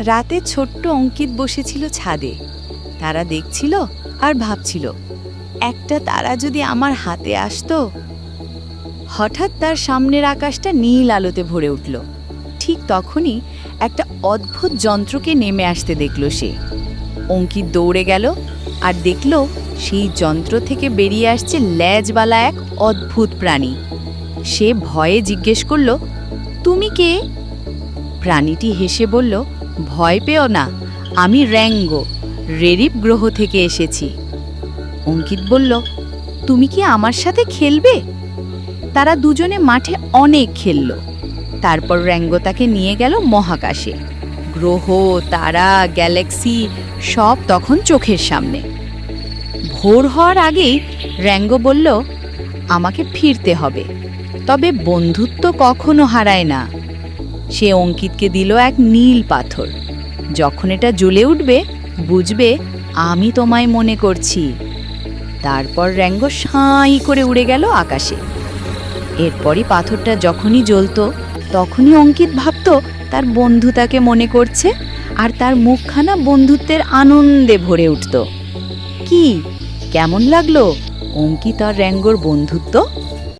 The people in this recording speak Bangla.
রাতে ছোট্ট অঙ্কিত বসেছিল ছাদে। তারা দেখছিল আর ভাবছিল, একটা তারা যদি আমার হাতে আসতো? হঠাৎ তার সামনের আকাশটা নীল আলোতে ভরে উঠল। ঠিক তখনই একটা অদ্ভুত যন্ত্রকে নেমে আসতে দেখল সে। অঙ্কিত দৌড়ে গেল আর দেখল সেই যন্ত্র থেকে বেরিয়ে আসছে ল্যাজওয়ালা এক অদ্ভুত প্রাণী। সে ভয়ে জিজ্ঞেস করল, তুমি কে? প্রাণীটি হেসে বলল ভয় পেও না, আমি র্যাঙ্গো রেরিপ গ্রহ থেকে এসেছি। অঙ্কিত বলল, তুমি কি আমার সাথে খেলবে? তারা দুজনে মাঠে অনেক খেলল। তারপর র্যাঙ্গো তাকে নিয়ে গেল মহাকাশে। গ্রহ, তারা, গ্যালাক্সি, সব তখন চোখের সামনে। ভোর হওয়ার আগেই র্যাঙ্গো বলল, আমাকে ফিরতে হবে, তবে বন্ধুত্ব কখনো হারায় না। সে অঙ্কিতকে দিল এক নীল পাথর। যখন এটা জ্বলে উঠবে, বুঝবে আমি তোমায় মনে করছি। তারপর র্যাঙ্গ সাঁই করে উড়ে গেল আকাশে। এরপরই পাথরটা যখনই জ্বলতো, তখনই অঙ্কিত ভাবত তার বন্ধু তাকে মনে করছে আর তার মুখখানা বন্ধুত্বের আনন্দে ভরে উঠত। কি? কেমন লাগল? অঙ্কিত আর র্যাঙ্গোর বন্ধুত্ব?